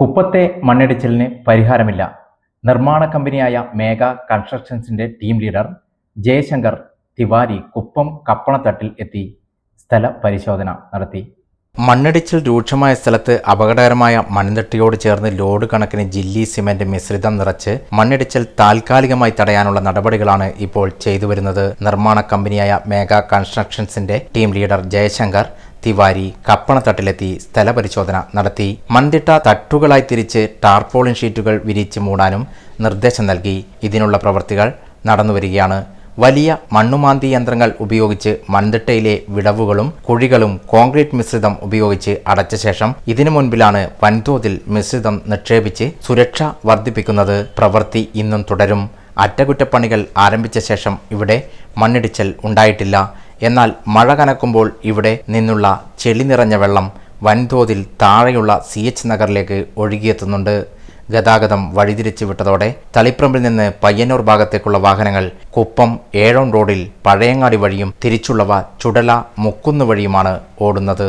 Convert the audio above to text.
കുപ്പത്തെ മണ്ണിടിച്ചിലിന് പരിഹാരമില്ല. നിർമ്മാണ കമ്പനിയായ മേഘ കൺസ്ട്രക്ഷൻസിന്റെ ടീം ലീഡർ ജയശങ്കർ തിവാരി കുപ്പം കപ്പണത്തട്ടിൽ എത്തി സ്ഥല പരിശോധന നടത്തി. മണ്ണിടിച്ചിൽ രൂക്ഷമായ സ്ഥലത്ത് അപകടകരമായ മണ്ണിരട്ടിയോട് ചേർന്ന് ലോഡ് കണക്കിന് ജില്ലി സിമന്റ് മിശ്രിതം നിറച്ച് മണ്ണിടിച്ചിൽ താൽക്കാലികമായി തടയാനുള്ള നടപടികളാണ് ഇപ്പോൾ ചെയ്തുവരുന്നത് നിർമ്മാണ കമ്പനിയായ മേഘ കൺസ്ട്രക്ഷൻസിന്റെ ടീം ലീഡർ ജയശങ്കർ തിവാരി കപ്പണത്തട്ടിലെത്തി സ്ഥലപരിശോധന നടത്തി. മൺതിട്ട തട്ടുകളായി തിരിച്ച് ടാർപോളിൻ ഷീറ്റുകൾ വിരിച്ച് മൂടാനും നിർദ്ദേശം നൽകി. ഇതിനുള്ള പ്രവൃത്തികൾ നടന്നുവരികയാണ്. വലിയ മണ്ണുമാന്തി യന്ത്രങ്ങൾ ഉപയോഗിച്ച് മൺതിട്ടയിലെ വിടവുകളും കുഴികളും കോൺക്രീറ്റ് മിശ്രിതം ഉപയോഗിച്ച് അടച്ച ശേഷം ഇതിനു മുൻപിലാണ് വൻതോതിൽ മിശ്രിതം നിക്ഷേപിച്ച് സുരക്ഷ വർദ്ധിപ്പിക്കുന്നത് പ്രവൃത്തി ഇന്നും തുടരും. അറ്റകുറ്റപ്പണികൾ ആരംഭിച്ച ശേഷം ഇവിടെ മണ്ണിടിച്ചൽ ഉണ്ടായിട്ടില്ല. എന്നാൽ മഴ കനക്കുമ്പോൾ ഇവിടെ നിന്നുള്ള ചെളി നിറഞ്ഞ വെള്ളം വൻതോതിൽ താഴെയുള്ള സി എച്ച് നഗറിലേക്ക് ഒഴുകിയെത്തുന്നുണ്ട്. ഗതാഗതം വഴിതിരിച്ചു വിട്ടതോടെ തളിപ്രമ്പിൽ നിന്ന് പയ്യന്നൂർ ഭാഗത്തേക്കുള്ള വാഹനങ്ങൾ കുപ്പം ഏഴോൺ റോഡിൽ പഴയങ്ങാടി വഴിയും തിരിച്ചുള്ളവ ചുടല മുക്കുന്ന് വഴിയുമാണ് ഓടുന്നത്.